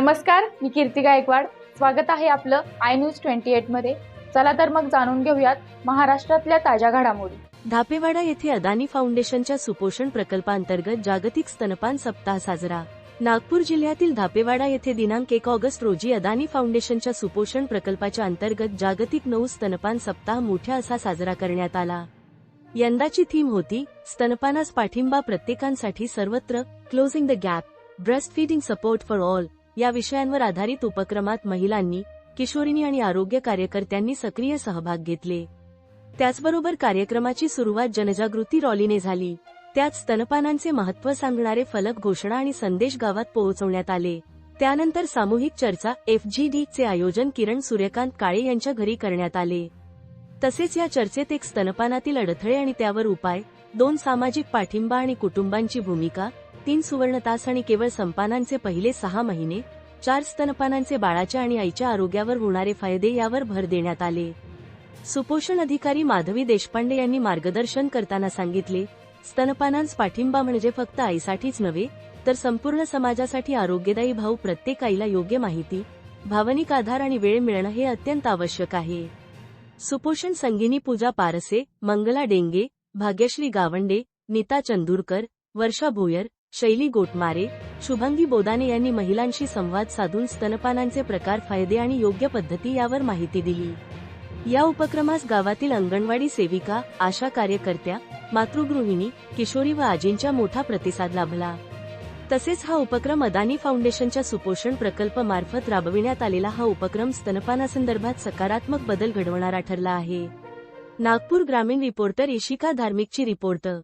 नमस्कार मी कीर्ती गायकवाड. स्वागत आहे आपलं आय न्यूज ट्वेंटी एटमध्ये. चला तर मग जाणून घेऊयात महाराष्ट्रातल्या ताज्या घडामोडी. धापेवाडा येथे अदानी फाउंडेशनच्या सुपोषण प्रकल्पांतर्गत जागतिक स्तनपान सप्ताह साजरा. नागपूर जिल्ह्यातील धापेवाडा येथे दिनांक एक ऑगस्ट रोजी अदानी फाउंडेशनच्या सुपोषण प्रकल्पाच्या अंतर्गत जागतिक नऊ स्तनपान सप्ताह मोठ्या असा साजरा करण्यात आला. यंदाची थीम होती स्तनपानास पाठिंबा प्रत्येकांसाठी सर्वत्र closing the gap breast feeding support for all या विषयांवर आधारित उपक्रमात महिलांनी किशोरिनी आणि आरोग्य कार्यकर्त्यांनी सक्रिय सहभाग घेतले. त्याचबरोबर कार्यक्रमाची सुरुवात जनजागृती रॉलीने झाली. त्यात स्तनपानांचे महत्त्व सांगणारे फलक घोषणा आणि संदेश गावात पोहोचवण्यात आले. त्यानंतर सामूहिक चर्चा एफजीडी चे आयोजन किरण सूर्यकांत काळे यांच्या घरी करण्यात आले. तसेच या चर्चेत एक स्तनपानातील अडथळे आणि त्यावर उपाय दोन सामाजिक पाठिंबा आणि कुटुंबांची भूमिका तीन सुवर्ण तास आणि केवळ संपानांचे पहिले सहा महिने चार स्तनपानांचे बाळाच्या आणि आईच्या आरोग्यावर होणारे फायदे यावर भर देण्यात आले. सुपोषण अधिकारी माधवी देशपांडे यांनी मार्गदर्शन करताना सांगितले स्तनपानांस पाठिंबा म्हणजे फक्त आईसाठीच नव्हे तर संपूर्ण समाजासाठी आरोग्यदायी भाऊ प्रत्येक आईला योग्य माहिती भावनिक आधार आणि वेळ मिळणं हे अत्यंत आवश्यक आहे. सुपोषण संगिनी पूजा पारसे मंगला डेंगे भाग्यश्री गावंडे नीता चंदूरकर वर्षा भोयर शैली गोटमारे शुभंगी बोदाने यांनी महिलांशी संवाद साधून स्तनपानांचे प्रकार फायदे आणि योग्य पद्धती यावर माहिती दिली. या उपक्रमास गावातील अंगणवाडी सेविका आशा कार्यकर्त्या मातृगृहिणी किशोरी व आजींच्या मोठा प्रतिसाद लाभला. तसेच हा उपक्रम अदानी फाउंडेशनच्या सुपोषण प्रकल्प मार्फत राबविण्यात आलेला हा उपक्रम स्तनपानासंदर्भात सकारात्मक बदल घडवणारा ठरला आहे. नागपूर ग्रामीण रिपोर्टर इशिका धार्मिकची रिपोर्टर